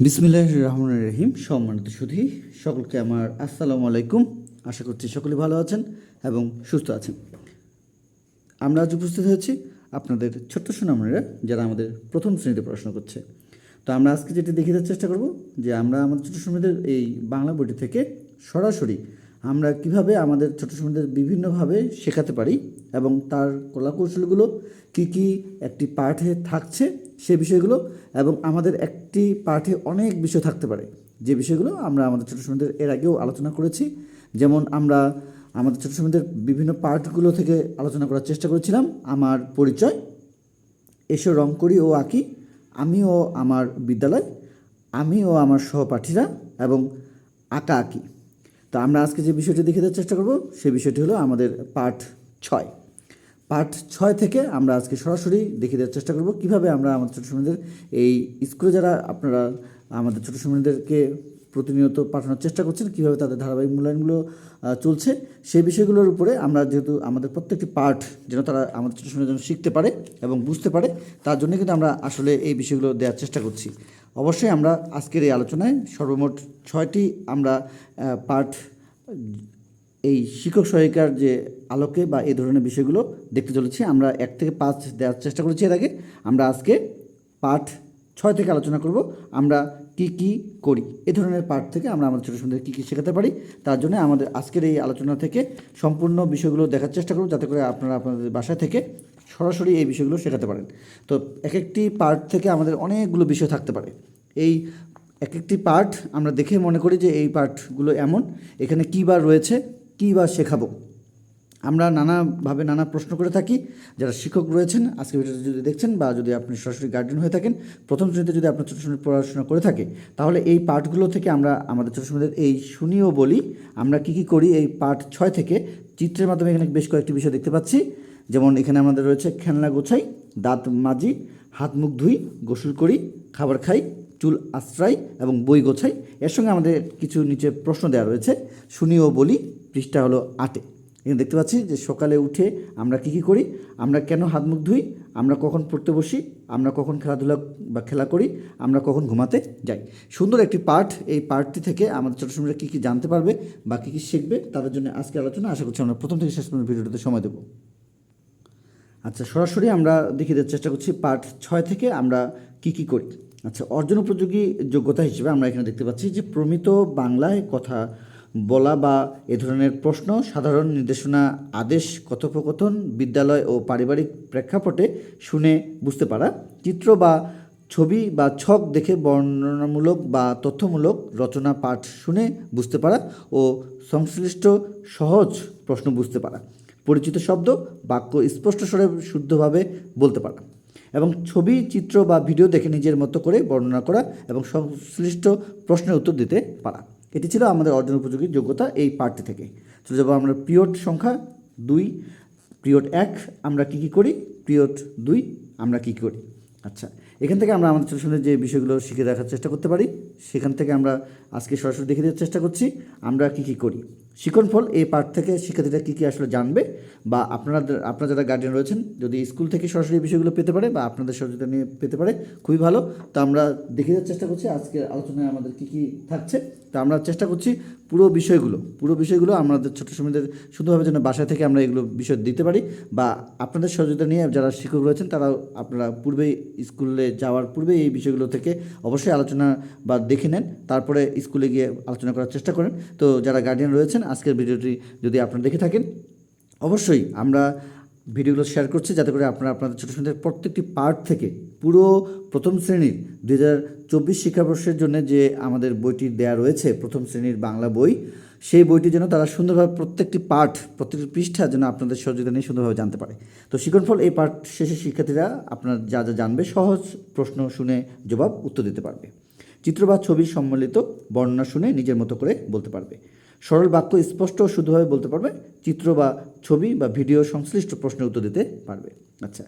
বিসমিল্লাহ রহমান রহিম, সম্মানিত সুধী, সকলকে আমার আসসালামু আলাইকুম। আশা করছি সকলে ভালো আছেন এবং সুস্থ আছেন। আমরা আজ উপস্থিত হয়েছি আপনাদের ছোট্ট সুনামরা যারা আমাদের প্রথম শ্রেণীতে পড়াশোনা করছে। তো আমরা আজকে যেটি দেখিয়ে দেওয়ার চেষ্টা করব যে আমরা আমাদের ছোটো সুনামদের এই বাংলা বইটি থেকে সরাসরি আমরা কীভাবে আমাদের ছোটো সুনামদের বিভিন্নভাবে শেখাতে পারি এবং তার কলাকৌশলগুলো কী কী একটি পাঠে থাকছে সে বিষয়গুলো এবং আমাদের একটি পাঠে অনেক বিষয় থাকতে পারে। যে বিষয়গুলো আমরা আমাদের ছোটো সুনামদের এর আগেও আলোচনা করেছি। যেমন আমরা আমাদের ছোটো সুনামদের বিভিন্ন পার্টগুলো থেকে আলোচনা করার চেষ্টা করেছিলাম। আমার পরিচয়, এসো রং করি ও আঁকি আমি ও আমার বিদ্যালয় আমি ও আমার সহপাঠীরা এবং আঁকা আঁকি। তো আমরা আজকে যে বিষয়টি দেখে দেওয়ার চেষ্টা করব, সে বিষয়টি হলো আমাদের পার্ট ছয়। পার্ট ছয় থেকে আমরা আজকে সরাসরি দেখে দেওয়ার চেষ্টা করব, কীভাবে আমরা আমাদের ছোটো সময়দের এই স্কুলে যারা আপনারা আমাদের ছোটো সময়দেরকে প্রতিনিয়ত পাঠানোর চেষ্টা করছেন, কীভাবে তাদের ধারাবাহিক মূল্যায়নগুলো চলছে সেই বিষয়গুলোর উপরে আমরা যেহেতু আমাদের প্রত্যেকটি পার্ট যেন তারা আমাদের ছোটো যেন শিখতে পারে এবং বুঝতে পারে, তার জন্য কিন্তু আমরা আসলে এই বিষয়গুলো দেওয়ার চেষ্টা করছি। অবশ্যই আমরা আজকের এই আলোচনায় সর্বমোট ছয়টি আমরা পার্ট, এই শিক্ষক সহায়িকার যে আলোকে বা এই ধরনের বিষয়গুলো দেখতে চলেছি, আমরা এক থেকে পাঁচ দেওয়ার চেষ্টা করেছি এর আগে। আমরা আজকে পাঠ ছয় থেকে আলোচনা করব। আমরা কি কি করি? এ ধরনের পাঠ থেকে আমরা আমাদের ছোটো সুন্দর কী কী শেখাতে পারি? তার জন্য আমাদের আজকের এই আলোচনা থেকে সম্পূর্ণ বিষয়গুলো দেখার চেষ্টা করব, যাতে করে আপনারা আপনাদের বাসা থেকে সরাসরি এই বিষয়গুলো শেখাতে পারেন। তো এক একটি পার্ট থেকে আমাদের অনেকগুলো বিষয় থাকতে পারে। এই এক একটি পার্ট আমরা দেখে মনে করি যে এই পার্টগুলো এমন। এখানে কী বা রয়েছে, কী বা শেখাবো? আমরা নানাভাবে নানা প্রশ্ন করে থাকি। যারা শিক্ষক রয়েছেন আজকে ভিডিওটি যদি দেখছেন বা যদি আপনি সরাসরি গার্ডিয়ান হয়ে থাকেন, প্রথম শ্রেণীতে যদি আপনার ছোটো শ্রেণির পড়াশোনা করে থাকে, তাহলে এই পাঠগুলো থেকে আমরা আমাদের ছোটো শ্রেণীদের এই শুনিও বলি, আমরা কি কি করি এই পাঠ ছয় থেকে। চিত্রের মাধ্যমে এখানে বেশ কয়েকটি বিষয় দেখতে পাচ্ছি। যেমন এখানে আমাদের রয়েছে খেলনা গোছাই, দাঁত মাজি, হাত মুখ ধুই, গোসল করি, খাবার খাই, চুল আশ্রয় এবং বই গোছাই। এর সঙ্গে আমাদের কিছু নিচে প্রশ্ন দেওয়া রয়েছে শুনিও বলি, পৃষ্ঠা হলো আটে। এখানে দেখতে পাচ্ছি যে সকালে উঠে আমরা কী কী করি? আমরা কেন হাত মুখ ধুই? আমরা কখন পড়তে বসি? আমরা কখন খেলাধুলা বা খেলা করি? আমরা কখন ঘুমাতে যাই? সুন্দর একটি পাঠ। এই পাঠটি থেকে আমাদের ছোটো সময় কী কী জানতে পারবে বা কী কী শিখবে তাদের জন্য আজকে আলোচনা। আশা করছি আমরা প্রথম থেকে শেষ পর্যন্ত ভিডিওটিতে সময় দেবো। আচ্ছা সরাসরি আমরা দেখিয়ে দেওয়ার চেষ্টা করছি পার্ট ছয় থেকে আমরা কি কি করি। আচ্ছা অর্জন উপযোগী যোগ্যতা হিসেবে আমরা এখানে দেখতে পাচ্ছি যে প্রমিত বাংলায় কথা বলা বা এ ধরনের প্রশ্ন, সাধারণ নির্দেশনা, আদেশ, কথোপকথন, বিদ্যালয় ও পারিবারিক প্রেক্ষাপটে শুনে বুঝতে পারা। চিত্র বা ছবি বা ছক দেখে বর্ণনামূলক বা তথ্যমূলক রচনা পাঠ শুনে বুঝতে পারা ও সংশ্লিষ্ট সহজ প্রশ্ন বুঝতে পারা। পরিচিত শব্দ, বাক্য স্পষ্ট স্বরে শুদ্ধভাবে বলতে পারা এবং ছবি, চিত্র বা ভিডিও দেখে নিজের মতো করে বর্ণনা করা এবং সংশ্লিষ্ট প্রশ্নের উত্তর দিতে পারা। এটি ছিল আমাদের অর্জন উপযোগী যোগ্যতা এই পার্টি থেকে। চলে যাব আমরা পিরিয়ড সংখ্যা দুই পিরিয়ড এক, আমরা কী কী করি? পিরিয়ড দুই, আমরা কী করি? আচ্ছা এখান থেকে আমরা আমাদের ছোটো যে বিষয়গুলো শিখে দেখার চেষ্টা করতে পারি, সেখান থেকে আমরা আজকে সরাসরি দেখে দেওয়ার চেষ্টা করছি, আমরা কী কী করি? শিক্ষণফল এই পাঠ থেকে শিক্ষার্থীরা কী কী আসলে জানবে বা আপনারা আপনারা যারা গার্ডিয়ান রয়েছেন, যদি স্কুল থেকে সরাসরি বিষয়গুলো পেতে পারে বা আপনাদের সহযোগিতা নিয়ে পেতে পারে, খুবই ভালো। তো আমরা দেখে যাওয়ার চেষ্টা করছি, আজকে আলোচনায় আমাদের কী কী থাকছে। তো আমরা চেষ্টা করছি পুরো বিষয়গুলো পুরো বিষয়গুলো আমাদের ছোটো সময়দের শুধুভাবে যেন বাসা থেকে আমরা এগুলো বিষয় দিতে পারি বা আপনাদের সহযোগিতা নিয়ে যারা শিক্ষক রয়েছেন, তারাও আপনারা পূর্বেই স্কুলে যাওয়ার পূর্বে এই বিষয়গুলো থেকে অবশ্যই আলোচনা বা দেখে নেন। তারপরে স্কুলে গিয়ে আলোচনা করার চেষ্টা করেন। তো যারা গার্ডিয়ান রয়েছেন আজকের ভিডিওটি যদি আপনারা দেখে থাকেন, অবশ্যই আমরা ভিডিওগুলো শেয়ার করছি যাতে করে আপনারা আপনাদের ছোটো ছোটো প্রত্যেকটি পার্ট থেকে পুরো প্রথম শ্রেণির দু হাজার চব্বিশ শিক্ষাবর্ষের জন্য যে আমাদের বইটি দেয়া রয়েছে, প্রথম শ্রেণির বাংলা বই, সেই বইটি যেন তারা সুন্দরভাবে প্রত্যেকটি পাঠ প্রত্যেকটি পৃষ্ঠা যেন আপনাদের সহযোগিতা নিয়ে সুন্দরভাবে জানতে পারে। তো শিক্ষণফল এই পাঠ শেষে শিক্ষার্থীরা আপনার যা যা জানবে, সহজ প্রশ্ন শুনে জবাব, উত্তর দিতে পারবে। চিত্র বা ছবির সম্মিলিত বর্ণনা শুনে নিজের মতো করে বলতে পারবে। সরল বাক্য স্পষ্ট ও শুদ্ধভাবে বলতে পারবে, চিত্র বা ছবি বা ভিডিও সংশ্লিষ্ট প্রশ্নের উত্তর দিতে পারবে। আচ্ছা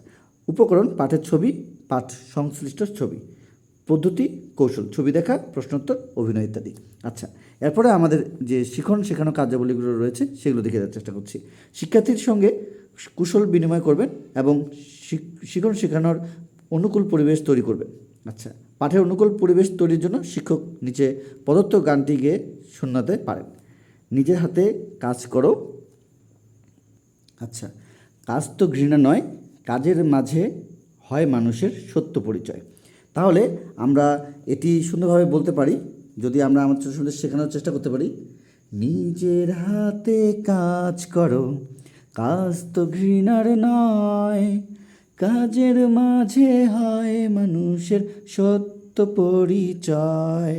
উপকরণ পাঠের ছবি, পাঠ সংশ্লিষ্ট ছবি, পদ্ধতি, কৌশল, ছবি দেখা, প্রশ্নোত্তর, অভিনয় ইত্যাদি। আচ্ছা এরপরে আমাদের যে শিখন শেখানো কার্যাবলীগুলো রয়েছে, সেগুলো দেখে দেওয়ার চেষ্টা করছি। শিক্ষার্থীর সঙ্গে কুশল বিনিময় করবেন এবং শিখন শেখানোর অনুকূল পরিবেশ তৈরি করবেন। আচ্ছা পাঠের অনুকূল পরিবেশ তৈরির জন্য শিক্ষক নিচে প্রদত্ত গানটি গিয়ে শোনাতে পারেন। নিজের হাতে কাজ করো। আচ্ছা কাজ তো ঘৃণা নয়, কাজের মাঝে হয় মানুষের সত্য পরিচয়। তাহলে আমরা এটি সুন্দরভাবে বলতে পারি, যদি আমরা আমার ছোটো শেখানোর চেষ্টা করতে পারি। নিজের হাতে কাজ করো, কাজ তো ঘৃণার নয়, কাজের মাঝে হয় মানুষের সত্য পরিচয়।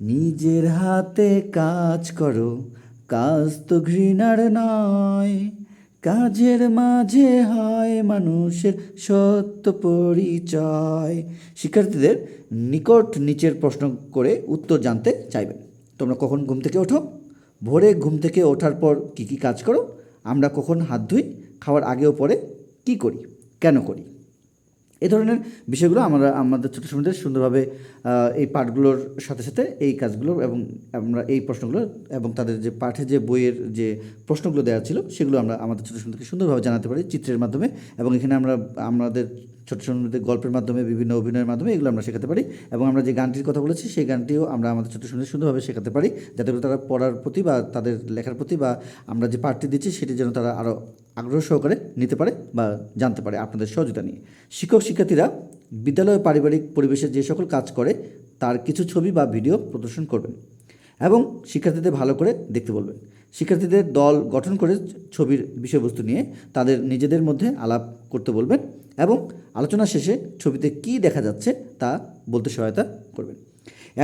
নিজের হাতে কাজ করো, কাজ তো ঘৃণার নয়। কাজের মাঝে হয় মানুষের সত্য পরিচয়। শিক্ষার্থীদের নিকট নিচের প্রশ্ন করে উত্তর জানতে চাইবেন তোমরা কখন ঘুম থেকে ওঠো? ভোরে ঘুম থেকে ওঠার পর কী কী কাজ করো? আমরা কখন হাত ধুই? খাওয়ার আগেও পরে কী করি? কেন করি? এই ধরনের বিষয়গুলো আমরা, আমাদের ছোটো সময়দের সুন্দরভাবে এই পাঠগুলোর সাথে সাথে এই কাজগুলো এবং আমরা এই প্রশ্নগুলো এবং তাদের যে পাঠে যে বইয়ের যে প্রশ্নগুলো দেওয়া ছিল, সেগুলো আমরা আমাদের ছোটো সময়দেরকে সুন্দরভাবে জানাতে পারি চিত্রের মাধ্যমে এবং এখানে আমরা, আমাদের ছোটো সময়দের গল্পের মাধ্যমে, বিভিন্ন অভিনয়ের মাধ্যমে এগুলো আমরা শেখাতে পারি এবং আমরা যে গানটির কথা বলেছি, সেই গানটিও আমরা আমাদের ছোটো সময়দের সুন্দরভাবে শেখাতে পারি যাতে করে তারা পড়ার প্রতি বা তাদের লেখার প্রতি বা আমরা যে পাঠটি দিচ্ছি, সেটি যেন তারা আরও আগ্রহ সহকারে নিতে পারে বা জানতে পারে আপনাদের সহযোগিতা নিয়ে। শিক্ষক শিক্ষার্থীরা বিদ্যালয় পারিবারিক পরিবেশে যে সকল কাজ করে, তার কিছু ছবি বা ভিডিও প্রদর্শন করবেন এবং শিক্ষার্থীদের ভালো করে দেখতে বলবেন। শিক্ষার্থীদের দল গঠন করে ছবির বিষয়বস্তু নিয়ে তাদের নিজেদের মধ্যে আলাপ করতে বলবেন এবং আলোচনা শেষে ছবিতে কি দেখা যাচ্ছে তা বলতে সহায়তা করবেন।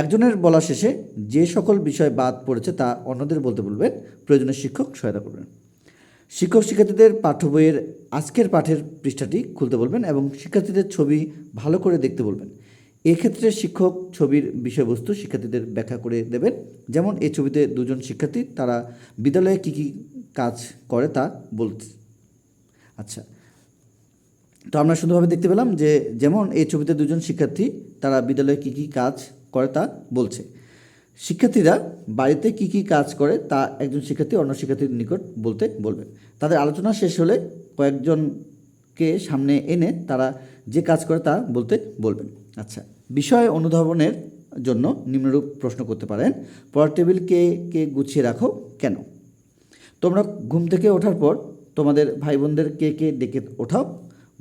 একজনের বলা শেষে যে সকল বিষয় বাদ পড়েছে তা অন্যদের বলতে বলবেন। প্রয়োজনে শিক্ষক সহায়তা করবেন। শিক্ষক শিক্ষার্থীদের পাঠ্য বইয়ের আজকের পাঠের পৃষ্ঠাটি খুলতে বলবেন এবং শিক্ষার্থীদের ছবি ভালো করে দেখতে বলবেন। এক্ষেত্রে শিক্ষক ছবির বিষয়বস্তু শিক্ষার্থীদের ব্যাখ্যা করে দেবেন। যেমন, এই ছবিতে দুজন শিক্ষার্থী তারা বিদ্যালয়ে কী কী কাজ করে তা বলতে। আচ্ছা তো আমরা সুন্দরভাবে দেখতে পেলাম যে, যেমন, এই ছবিতে দুজন শিক্ষার্থী তারা বিদ্যালয়ে কী কী কাজ করে তা বলছে। শিক্ষার্থীরা বাড়িতে কী কী কাজ করে তা একজন শিক্ষার্থী অন্য শিক্ষার্থীর নিকট বলতে বলবেন। তাদের আলোচনা শেষ হলে কয়েকজনকে সামনে এনে তারা যে কাজ করে তা বলতে বলবেন। আচ্ছা বিষয় অনুধাবনের জন্য নিম্নরূপ প্রশ্ন করতে পারেন, পড়ার টেবিল কে কে গুছিয়ে রাখো কেন? তোমরা ঘুম থেকে ওঠার পর তোমাদের ভাই বোনদের কে কে ডেকে ওঠাও,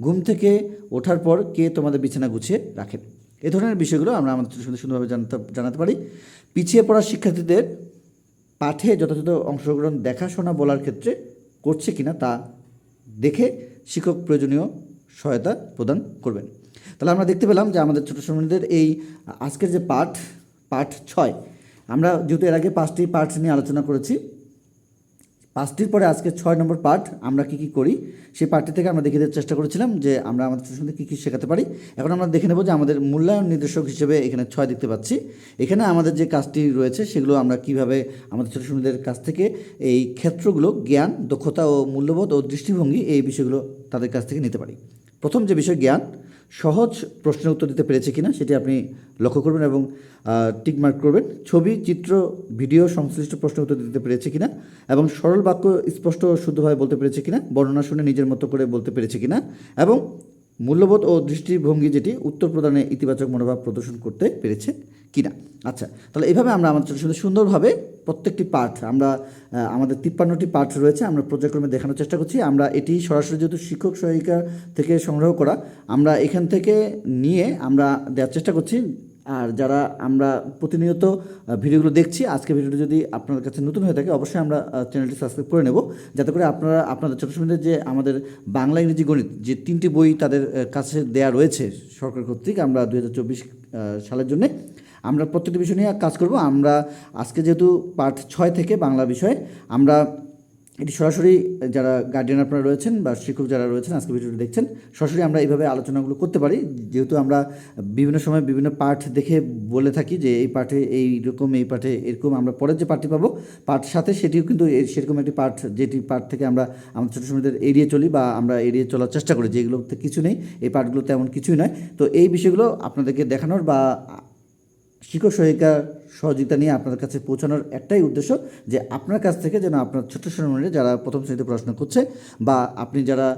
ঘুম থেকে ওঠার পর কে তোমাদের বিছানা গুছিয়ে রাখেন। এ ধরনের বিষয়গুলো আমরা আমাদের সুন্দর সুন্দরভাবে জানাতে জানাতে পারি। পিছিয়ে পড়া শিক্ষার্থীদের পাঠে যথাযথ অংশগ্রহণ দেখাশোনা বলার ক্ষেত্রে করছে কিনা তা দেখে শিক্ষক প্রয়োজনীয় সহায়তা প্রদান করবেন। তাহলে আমরা দেখতে পেলাম যে আমাদের ছোটো শ্রমিকদের এই আজকের যে পাঠ পাঠ ছয়, আমরা যেহেতু এর আগে পাঁচটি পাঠ নিয়ে আলোচনা করেছি পাঁচটির পরে আজকে ছয় নম্বর পার্ট আমরা কী কী করি, সেই পাঠটি থেকে আমরা দেখে দেওয়ার চেষ্টা করেছিলাম যে আমরা আমাদের শিশুদের কী কী শেখাতে পারি। এখন আমরা দেখে নেব যে আমাদের মূল্যায়ন নির্দেশক হিসেবে এখানে ছয় দেখতে পাচ্ছি। এখানে আমাদের যে কাজটি রয়েছে সেগুলো আমরা কীভাবে আমাদের ছোটো শিশুদের কাছ থেকে এই ক্ষেত্রগুলো, জ্ঞান, দক্ষতা ও মূল্যবোধ ও দৃষ্টিভঙ্গি এই বিষয়গুলো তাদের কাছ থেকে নিতে পারি। প্রথম যে বিষয়, জ্ঞান সহজ প্রশ্নের উত্তর দিতে পেরেছে কিনা সেটি আপনি লক্ষ্য করবেন এবং টিকমার্ক করবেন। ছবি, চিত্র, ভিডিও সংশ্লিষ্ট প্রশ্নের উত্তর দিতে পেরেছে কিনা এবং সরল বাক্য স্পষ্ট শুদ্ধভাবে বলতে পেরেছে কিনা, বর্ণনা শুনে নিজের মতো করে বলতে পেরেছে কিনা এবং মূল্যবোধ ও দৃষ্টিভঙ্গি যেটি উত্তর প্রদানে ইতিবাচক মনোভাব প্রদর্শন করতে পেরেছে কিনা? আচ্ছা তাহলে এভাবে আমরা আমাদের ছোটো সুন্দরভাবে প্রত্যেকটি পাঠ, আমরা আমাদের তিপ্পান্নটি পাঠ রয়েছে, আমরা পর্যায়ক্রমে দেখানোর চেষ্টা করছি। আমরা এটি সরাসরি যেহেতু শিক্ষক সহায়িকা থেকে সংগ্রহ করা, আমরা এখান থেকে নিয়ে আমরা দেওয়ার চেষ্টা করছি। আর যারা আমরা প্রতিনিয়ত ভিডিওগুলো দেখছি, আজকে ভিডিওটি যদি আপনার কাছে নতুন হয়ে থাকে, অবশ্যই আমরা চ্যানেলটি সাবস্ক্রাইব করে নেব। যাতে করে আপনারা, আপনাদের ছোটো সময় যে আমাদের বাংলা ইংরেজি গণিত, যে তিনটি বই তাদের কাছে দেয়া রয়েছে সরকার কর্তৃক আমরা দু হাজার চব্বিশ সালের জন্যে, আমরা প্রত্যেকটি বিষয় নিয়ে কাজ করব। আমরা আজকে যেহেতু পার্ট ছয় থেকে বাংলা বিষয়ে, আমরা এটি সরাসরি যারা গার্ডিয়ান আপনারা রয়েছেন বা শিক্ষক যারা রয়েছেন আজকে ভিডিওটি দেখছেন, সরাসরি আমরা এইভাবে আলোচনাগুলো করতে পারি। যেহেতু আমরা বিভিন্ন সময় বিভিন্ন পাঠ দেখে বলে থাকি যে এই পাঠে এই রকম, এই পাঠে এরকম, আমরা পরের যে পাঠটি পাবো, পাঠ সাথে সেটিও কিন্তু সেরকম একটি পাঠ, যেটি পাঠ থেকে আমরা আমাদের ছোটো সময়দের এড়িয়ে চলি বা আমরা এড়িয়ে চলার চেষ্টা করি। যে এগুলোতে কিছু নেই, এই পাঠগুলো তেমন কিছুই নয়। তো এই বিষয়গুলো আপনাদেরকে দেখানোর বা শিক্ষক সহায়িকার সহযোগিতা নিয়ে আপনার কাছে পৌঁছানোর একটাই উদ্দেশ্য যে আপনার কাছ থেকে যেন আপনার ছোট্ট সোনামণিরা যারা প্রথম শ্রেণীতে পড়াশোনা করছে বা আপনি যারা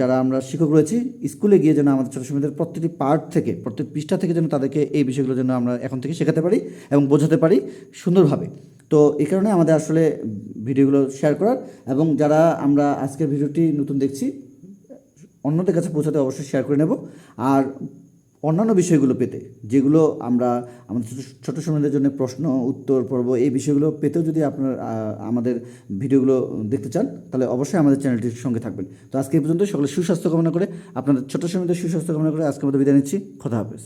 যারা আমরা শিক্ষক রয়েছি, স্কুলে গিয়ে যেন আমাদের ছোটো সময়দের প্রত্যেকটি পার্ট থেকে, প্রত্যেক পৃষ্ঠা থেকে যেন তাদেরকে এই বিষয়গুলো যেন আমরা এখন থেকে শেখাতে পারি এবং বোঝাতে পারি সুন্দরভাবে। তো এই কারণে আমাদের আসলে ভিডিওগুলো শেয়ার করার এবং যারা আমরা আজকের ভিডিওটি নতুন দেখছি, অন্যদের কাছে পৌঁছাতে অবশ্যই শেয়ার করে নেব। আর অন্যান্য বিষয়গুলো পেতে, যেগুলো আমরা আমাদের ছোটো সময়ের জন্য প্রশ্ন, উত্তর, পর্ব, এই বিষয়গুলো পেতেও যদি আপনার আমাদের ভিডিওগুলো দেখতে চান, তাহলে অবশ্যই আমাদের চ্যানেলটির সঙ্গে থাকবেন। তো আজকে এই পর্যন্ত সকলে সুস্বাস্থ্য কামনা করে, আপনাদের ছোটো সময়দের সুস্বাস্থ্য কামনা করে আজকে আমাদের বিদায় নিচ্ছি। কথা হাফেজ।